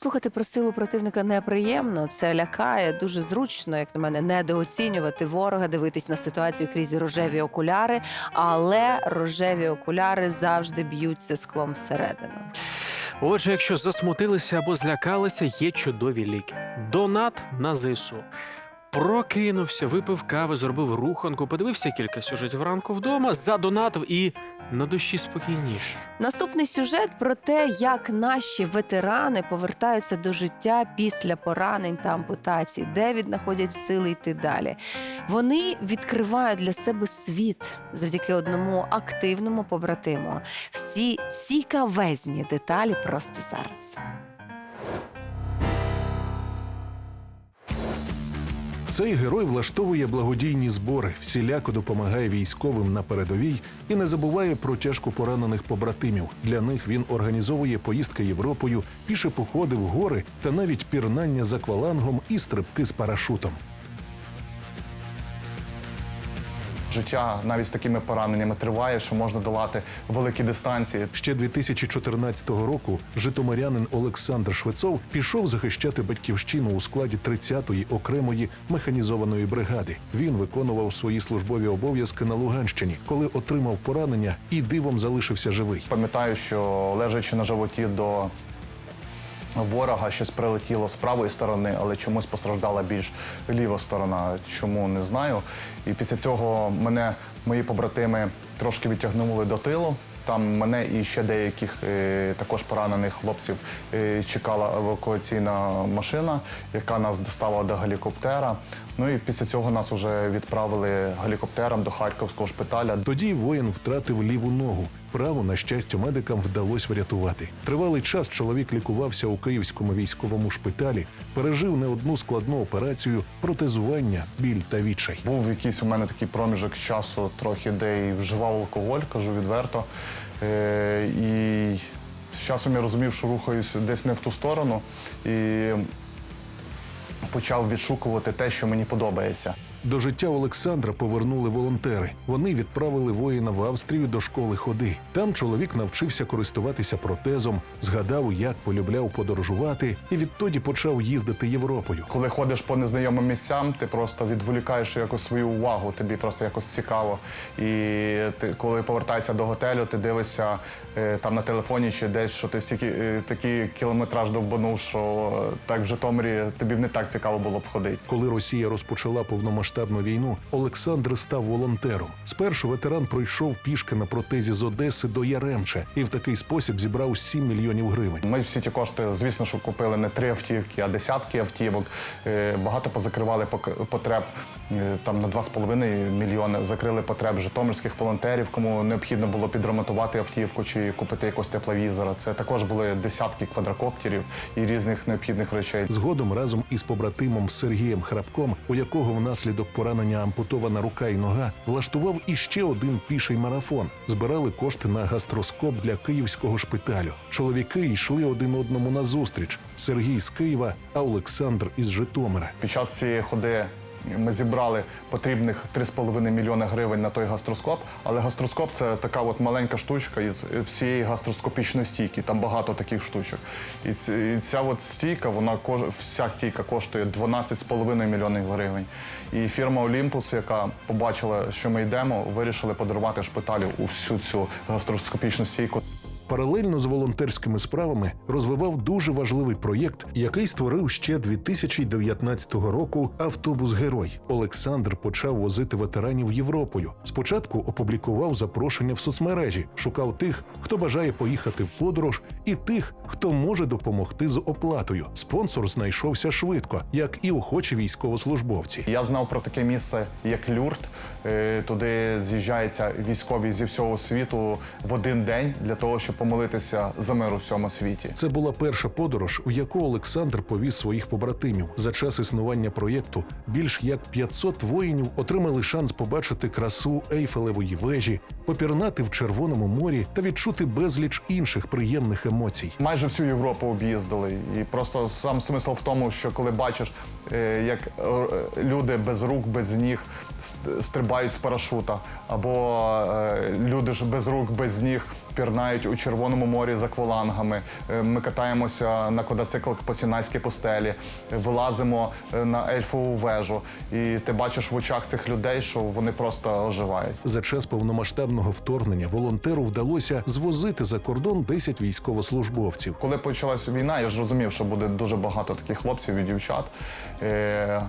Слухати про силу противника неприємно, це лякає дуже зручно, як на мене, недооцінювати ворога, дивитись на ситуацію крізь рожеві окуляри, але рожеві окуляри завжди б'ються склом всередину. Отже, якщо засмутилися або злякалися, є чудові ліки. Донат на ЗСУ. Прокинувся, випив кави, зробив руханку, подивився кілька сюжетів ранку вдома, задонатив і на душі спокійніше. Наступний сюжет про те, як наші ветерани повертаються до життя після поранень та ампутацій, де віднаходять сили йти далі. Вони відкривають для себе світ завдяки одному активному побратиму. Всі цікавезні деталі просто зараз. Цей герой влаштовує благодійні збори, всіляко допомагає військовим на передовій і не забуває про тяжко поранених побратимів. Для них він організовує поїздки Європою, піше походи в гори та навіть пірнання за аквалангом і стрибки з парашутом. Життя навіть з такими пораненнями триває, що можна долати великі дистанції. Ще 2014 року житомирянин Олександр Швецов пішов захищати батьківщину у складі 30-ї окремої механізованої бригади. Він виконував свої службові обов'язки на Луганщині, коли отримав поранення і дивом залишився живий. Пам'ятаю, що лежачи на животі до ворога, щось прилетіло з правої сторони, але чомусь постраждала більш ліва сторона. Чому не знаю. І після цього мене мої побратими трошки відтягнули до тилу. Там мене і ще деяких е, також поранених хлопців е, чекала евакуаційна машина, яка нас доставила до гелікоптера. Ну і після цього нас вже відправили гелікоптером до Харківського шпиталя. Тоді воїн втратив ліву ногу. Праву, на щастя, медикам вдалося врятувати. Тривалий час чоловік лікувався у київському військовому шпиталі, пережив не одну складну операцію, протезування, біль та відчай. Був якийсь у мене такий проміжок часу, трохи де і вживав алкоголь, кажу відверто. Е, і з часом я розумів, що рухаюсь десь не в ту сторону, і почав відшукувати те, що мені подобається. До життя Олександра повернули волонтери. Вони відправили воїна в Австрію до школи ходи. Там чоловік навчився користуватися протезом, згадав, як полюбляв подорожувати, і відтоді почав їздити Європою. Коли ходиш по незнайомим місцям, ти просто відволікаєш якось свою увагу, тобі просто якось цікаво. І ти, коли повертаєшся до готелю, ти дивишся е, там на телефоні чи десь, що ти стільки е, такий кілометраж довбанув, що так в Житомирі тобі б не так цікаво було б ходити. Коли Росія розпочала повномасштабну війну, Олександр став волонтером. Спершу ветеран пройшов пішки на протезі з Одеси до Яремча і в такий спосіб зібрав 7 мільйонів гривень. Ми всі ці кошти, звісно, що купили не три автівки, а десятки автівок. Е, Багато позакривали потреб там на 2,5 мільйони. Закрили потреб житомирських волонтерів, кому необхідно було підремонтувати автівку чи купити якось тепловізора. Це також були десятки квадрокоптерів і різних необхідних речей. Згодом разом із побратимом Сергієм Храбком, у якого внаслідок поранення ампутована рука і нога, влаштував іще один піший марафон. Збирали кошти на гастроскоп для київського шпиталю. Чоловіки йшли один одному назустріч. Сергій з Києва, а Олександр із Житомира. Під час цієї ходи ми зібрали потрібних 3,5 мільйони гривень на той гастроскоп. Але гастроскоп це така от маленька штучка із всієї гастроскопічної стійки. Там багато таких штучок. І ця от стійка, вона вся стійка коштує 12,5 мільйонів гривень. І фірма Олімпус, яка побачила, що ми йдемо, вирішили подарувати шпиталю усю цю гастроскопічну стійку. Паралельно з волонтерськими справами розвивав дуже важливий проєкт, який створив ще 2019 року автобус Герой. Олександр почав возити ветеранів Європою. Спочатку опублікував запрошення в соцмережі, шукав тих, хто бажає поїхати в подорож, і тих, хто може допомогти з оплатою. Спонсор знайшовся швидко, як і охочі військовослужбовці. Я знав про таке місце, як Люрт. Е, Туди з'їжджаються військові зі всього світу в один день для того, щоб помолитися за мир у всьому світі. Це була перша подорож, у яку Олександр повіз своїх побратимів. За час існування проєкту більш як 500 воїнів отримали шанс побачити красу Ейфелевої вежі, попірнати в Червоному морі та відчути безліч інших приємних емоцій. Майже всю Європу об'їздили. І просто сам смисл в тому, що коли бачиш, е, як е, люди без рук, без ніг стрибають з парашута, або е, люди ж без рук, без ніг пірнають у Червоному морі з аквалангами. Е, Ми катаємося на квадроциклах по Сінайській пустелі, вилазимо е, на ельфову вежу. І ти бачиш в очах цих людей, що вони просто оживають. За час повномасштабного вторгнення волонтеру вдалося звозити за кордон 10 військовослужбовців. Коли почалась війна, я ж розумів, що буде дуже багато таких хлопців і дівчат. Е,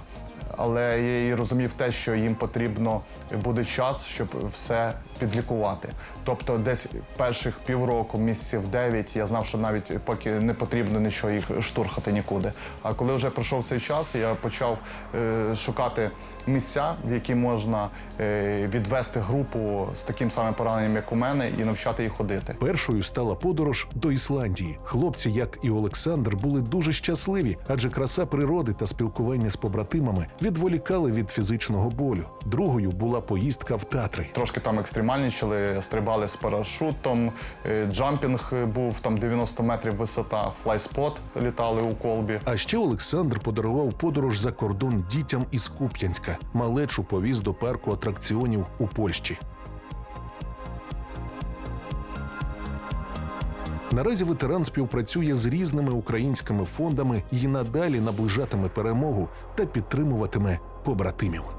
але я і розумів те, що їм потрібно буде час, щоб все підлікувати. Тобто, десь перших півроку, місяців дев'ять, я знав, що навіть поки не потрібно нічого їх штурхати нікуди. А коли вже пройшов цей час, я почав е, шукати місця, в які можна е, відвести групу з таким самим пораненням, як у мене, і навчати їх ходити. Першою стала подорож до Ісландії. Хлопці, як і Олександр, були дуже щасливі, адже краса природи та спілкування з побратимами відволікали від фізичного болю. Другою була поїздка в Татри. Трошки там екстремальничали, стрибали з парашутом, е, джампінг був там 90 метрів висота, флайспот літали у колбі. А ще Олександр подарував подорож за кордон дітям із Куп'янська. Малечу повіз до парку атракціонів у Польщі. Наразі ветеран співпрацює з різними українськими фондами і надалі наближатиме перемогу та підтримуватиме побратимів.